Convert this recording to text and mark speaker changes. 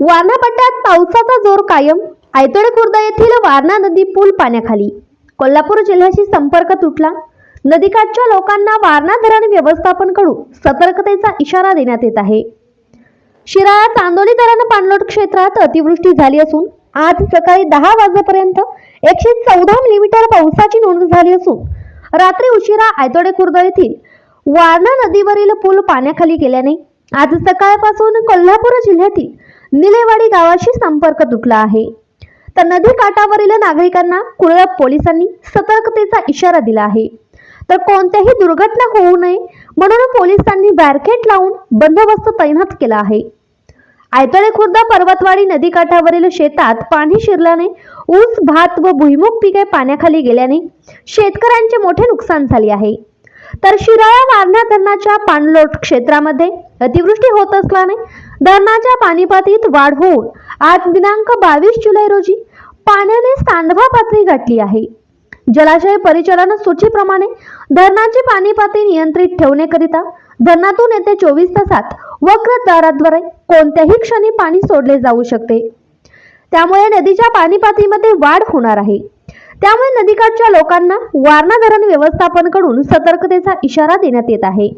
Speaker 1: वारणा पट्ट्यात पावसाचा जोर कायम. आयतोडे खुर्द येथील वारणा नदी पूल पाण्याखाली. कोल्हापूर जिल्ह्याशी संपर्क तुटला. नदीकाठच्या लोकांना वारणा धरण व्यवस्थापनकडून सतर्कतेचा इशारा देण्यात येत आहे. शिराळा चांदोली धरण पाणलोट क्षेत्रात अतिवृष्टी झाली असून आज सकाळी दहा वाजेपर्यंत एकशे चौदा मिलीमीटर पावसाची नोंद झाली असून रात्री उशिरा आयतोडे खुर्द येथील वारणा नदीवरील पूल पाण्याखाली गेल्याने आज सकाळपासून कोल्हापूर जिल्ह्यातील निलेवाडी गावाशी संपर्क तुटला आहे. तर नदी काठावरील नागरिकांना कुळप पोलिसांनी सतर्कतेचा इशारा दिला आहे. तर कोणत्याही दुर्घटना होऊ नये म्हणून पोलिसांनी बॅरकेट लावून बंदोबस्त तैनात केला आहे. आयतळे खुर्द पर्वतवाडी नदीकाठावरील शेतात पाणी शिरल्याने ऊस भात व भुईमुग पिके पाण्याखाली गेल्याने शेतकऱ्यांचे मोठे नुकसान झाले आहे. तर शिराळा वारणा धरणाच्या पाणलोट क्षेत्रामध्ये अतिवृष्टी होत असल्याने धरणाच्या पाणीपातीत वाढ होऊन आज दिनांक बावीस जुलै रोजी पाण्याने सांडवा पातळी गाठली आहे. जलाशय परिचालन सूचीप्रमाणे धरणाची पाणी पातळी नियंत्रित ठेवण्याकरिता धरणातून येत्या चोवीस तासात वक्र दाराद्वारे कोणत्याही क्षणी पाणी सोडले जाऊ शकते. त्यामुळे नदीच्या पाणी पातळीमध्ये वाढ होणार आहे. त्यामुळे नदीकाठच्या लोकांना वारणा धरण व्यवस्थापनकडून सतर्कतेचा इशारा देण्यात येत आहे.